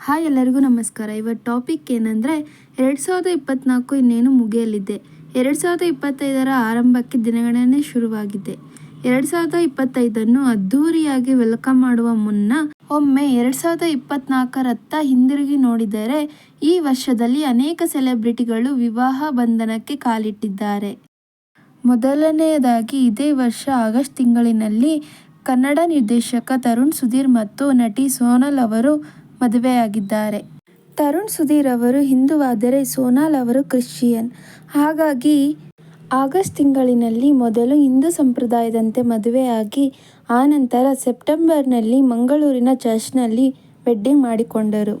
Hi ಎಲ್ಲರಿಗೂ ನಮಸ್ಕಾರ. ಇವತ್ತು ಟಾಪಿಕ್ ಏನಂದರೆ ಎರಡು ಸಾವಿರದ ಇಪ್ಪತ್ತ್ನಾಲ್ಕು ಇನ್ನೇನು ಮುಗಿಯಲಿದೆ. ಎರಡು ಸಾವಿರದ ಇಪ್ಪತ್ತೈದರ ಆರಂಭಕ್ಕೆ ದಿನಗಣನೆ ಶುರುವಾಗಿದೆ. ಎರಡು ಸಾವಿರದ ಇಪ್ಪತ್ತೈದನ್ನು ಅದ್ಧೂರಿಯಾಗಿ ವೆಲ್ಕಮ್ ಮಾಡುವ ಮುನ್ನ ಒಮ್ಮೆ ಎರಡು ಸಾವಿರದ ಇಪ್ಪತ್ತ್ನಾಲ್ಕರತ್ತ ಹಿಂದಿರುಗಿ ನೋಡಿದರೆ ಈ ವರ್ಷದಲ್ಲಿ ಅನೇಕ ಸೆಲೆಬ್ರಿಟಿಗಳು ವಿವಾಹ ಬಂಧನಕ್ಕೆ ಕಾಲಿಟ್ಟಿದ್ದಾರೆ. ಮೊದಲನೆಯದಾಗಿ ಇದೇ ವರ್ಷ ಆಗಸ್ಟ್ ತಿಂಗಳಿನಲ್ಲಿ ಕನ್ನಡ ನಿರ್ದೇಶಕ ತರುಣ್ ಸುಧೀರ್ ಮತ್ತು ನಟಿ ಸೋನಲ್ ಅವರು ಮದುವೆಯಾಗಿದ್ದಾರೆ. ತರುಣ್ ಸುಧೀರ್ ಅವರು ಹಿಂದುವಾದರೆ ಸೋನಾಲ್ ಅವರು ಕ್ರಿಶ್ಚಿಯನ್. ಹಾಗಾಗಿ ಆಗಸ್ಟ್ ತಿಂಗಳಿನಲ್ಲಿ ಮೊದಲು ಹಿಂದೂ ಸಂಪ್ರದಾಯದಂತೆ ಮದುವೆಯಾಗಿ ಆನಂತರ ಸೆಪ್ಟೆಂಬರ್ನಲ್ಲಿ ಮಂಗಳೂರಿನ ಚರ್ಚ್ನಲ್ಲಿ ವೆಡ್ಡಿಂಗ್ ಮಾಡಿಕೊಂಡರು.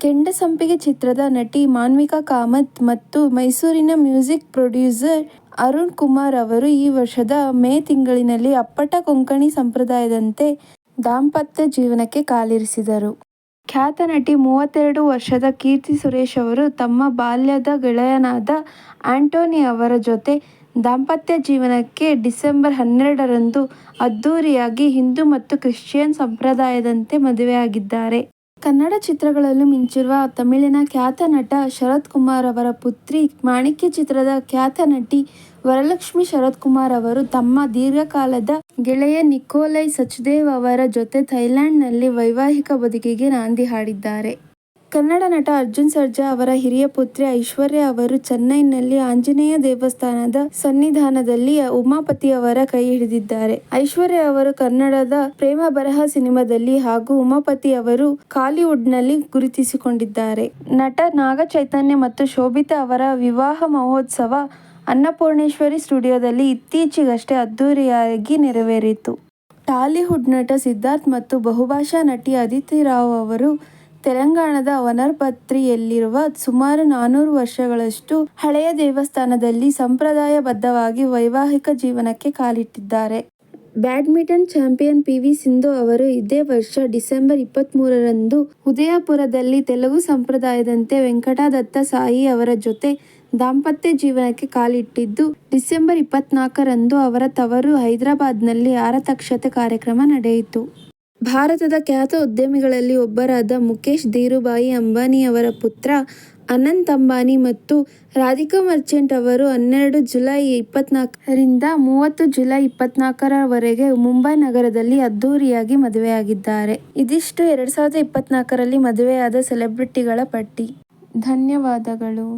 ಕೆಂಡಸಂಪಿಗೆ ಚಿತ್ರದ ನಟಿ ಮಾನ್ವಿಕಾ ಕಾಮತ್ ಮತ್ತು ಮೈಸೂರಿನ ಮ್ಯೂಸಿಕ್ ಪ್ರೊಡ್ಯೂಸರ್ ಅರುಣ್ ಕುಮಾರ್ ಅವರು ಈ ವರ್ಷದ ಮೇ ತಿಂಗಳಿನಲ್ಲಿ ಅಪ್ಪಟ ಕೊಂಕಣಿ ಸಂಪ್ರದಾಯದಂತೆ ದಾಂಪತ್ಯ ಜೀವನಕ್ಕೆ ಕಾಲಿರಿಸಿದರು. ಖ್ಯಾತ ನಟಿ ಮೂವತ್ತೆರಡು ವರ್ಷದ ಕೀರ್ತಿ ಸುರೇಶ್ ಅವರು ತಮ್ಮ ಬಾಲ್ಯದ ಗೆಳೆಯನಾದ ಆಂಟೋನಿ ಅವರ ಜೊತೆ ದಾಂಪತ್ಯ ಜೀವನಕ್ಕೆ ಡಿಸೆಂಬರ್ ಹನ್ನೆರಡರಂದು ಅದ್ಧೂರಿಯಾಗಿ ಹಿಂದೂ ಮತ್ತು ಕ್ರಿಶ್ಚಿಯನ್ ಸಂಪ್ರದಾಯದಂತೆ ಮದುವೆಯಾಗಿದ್ದಾರೆ. ಕನ್ನಡ ಚಿತ್ರಗಳಲ್ಲೂ ಮಿಂಚಿರುವ ತಮಿಳಿನ ಖ್ಯಾತ ನಟ ಶರತ್ ಕುಮಾರ್ ಅವರ ಪುತ್ರಿ ಮಾಣಿಕ್ಯ ಚಿತ್ರದ ಖ್ಯಾತ ನಟಿ ವರಲಕ್ಷ್ಮಿ ಶರತ್ ಕುಮಾರ್ ಅವರು ತಮ್ಮ ದೀರ್ಘಕಾಲದ ಗೆಳೆಯ ನಿಕೋಲೈ ಸಚ್ದೇವ್ ಅವರ ಜೊತೆ ಥೈಲ್ಯಾಂಡ್ನಲ್ಲಿ ವೈವಾಹಿಕ ಬದುಕಿಗೆ ನಾಂದಿ ಹಾಡಿದ್ದಾರೆ. ಕನ್ನಡ ನಟ ಅರ್ಜುನ್ ಸರ್ಜಾ ಅವರ ಹಿರಿಯ ಪುತ್ರಿ ಐಶ್ವರ್ಯ ಅವರು ಚೆನ್ನೈನಲ್ಲಿ ಆಂಜನೇಯ ದೇವಸ್ಥಾನದ ಸನ್ನಿಧಾನದಲ್ಲಿ ಕೈ ಹಿಡಿದಿದ್ದಾರೆ. ಐಶ್ವರ್ಯ ಅವರು ಕನ್ನಡದ ಪ್ರೇಮ ಬರಹ ಸಿನಿಮಾದಲ್ಲಿ ಹಾಗೂ ಉಮಾಪತಿ ಅವರು ಕಾಲಿವುಡ್ನಲ್ಲಿ ಗುರುತಿಸಿಕೊಂಡಿದ್ದಾರೆ. ನಟ ನಾಗ ಚೈತನ್ಯ ಮತ್ತು ಶೋಭಿತಾ ಅವರ ವಿವಾಹ ಮಹೋತ್ಸವ ಅನ್ನಪೂರ್ಣೇಶ್ವರಿ ಸ್ಟುಡಿಯೋದಲ್ಲಿ ಇತ್ತೀಚೆಗಷ್ಟೇ ಅದ್ದೂರಿಯಾಗಿ ನೆರವೇರಿತು. ಟಾಲಿವುಡ್ ನಟ ಸಿದ್ಧಾರ್ಥ್ ಮತ್ತು ಬಹುಭಾಷಾ ನಟಿ ಅದಿತಿ ರಾವ್ ಅವರು ತೆಲಂಗಾಣದ ವನರ್ಪತ್ರಿಯಲ್ಲಿರುವ ಸುಮಾರು ನಾನೂರು ವರ್ಷಗಳಷ್ಟು ಹಳೆಯ ದೇವಸ್ಥಾನದಲ್ಲಿ ಸಂಪ್ರದಾಯಬದ್ಧವಾಗಿ ವೈವಾಹಿಕ ಜೀವನಕ್ಕೆ ಕಾಲಿಟ್ಟಿದ್ದಾರೆ. Badminton champion P V Sindhu ಅವರು ಇದೇ ವರ್ಷ ಡಿಸೆಂಬರ್ ಇಪ್ಪತ್ತ್ಮೂರರಂದು ಉದಯಪುರದಲ್ಲಿ ತೆಲುಗು ಸಂಪ್ರದಾಯದಂತೆ ವೆಂಕಟದತ್ತ ಸಾಯಿ ಅವರ ಜೊತೆ ದಾಂಪತ್ಯ ಜೀವನಕ್ಕೆ ಕಾಲಿಟ್ಟಿದ್ದು ಡಿಸೆಂಬರ್ ಇಪ್ಪತ್ನಾಲ್ಕರಂದು ಅವರ ತವರು ಹೈದರಾಬಾದ್ನಲ್ಲಿ ಆರತಕ್ಷತೆ ಕಾರ್ಯಕ್ರಮ ನಡೆಯಿತು. ಭಾರತದ ಖ್ಯಾತ ಉದ್ಯಮಿಗಳಲ್ಲಿ ಒಬ್ಬರಾದ ಮುಖೇಶ್ ಧೀರುಬಾಯಿ ಅಂಬಾನಿ ಅಂಬಾನಿಯವರ ಪುತ್ರ ಅನಂತ್ ಅಂಬಾನಿ ಮತ್ತು ರಾಧಿಕಾ ಮರ್ಚೆಂಟ್ ಅವರು ಹನ್ನೆರಡು ಜುಲೈ ಇಪ್ಪತ್ನಾಲ್ಕರಿಂದ ಮೂವತ್ತು ಜುಲೈ ಇಪ್ಪತ್ನಾಲ್ಕರವರೆಗೆ ಮುಂಬೈ ನಗರದಲ್ಲಿ ಅದ್ಧೂರಿಯಾಗಿ ಮದುವೆಯಾಗಿದ್ದಾರೆ. ಇದಿಷ್ಟು ಎರಡು ಸಾವಿರದ ಇಪ್ಪತ್ನಾಲ್ಕರಲ್ಲಿ ಮದುವೆಯಾದ ಸೆಲೆಬ್ರಿಟಿಗಳ ಪಟ್ಟಿ. ಧನ್ಯವಾದಗಳು.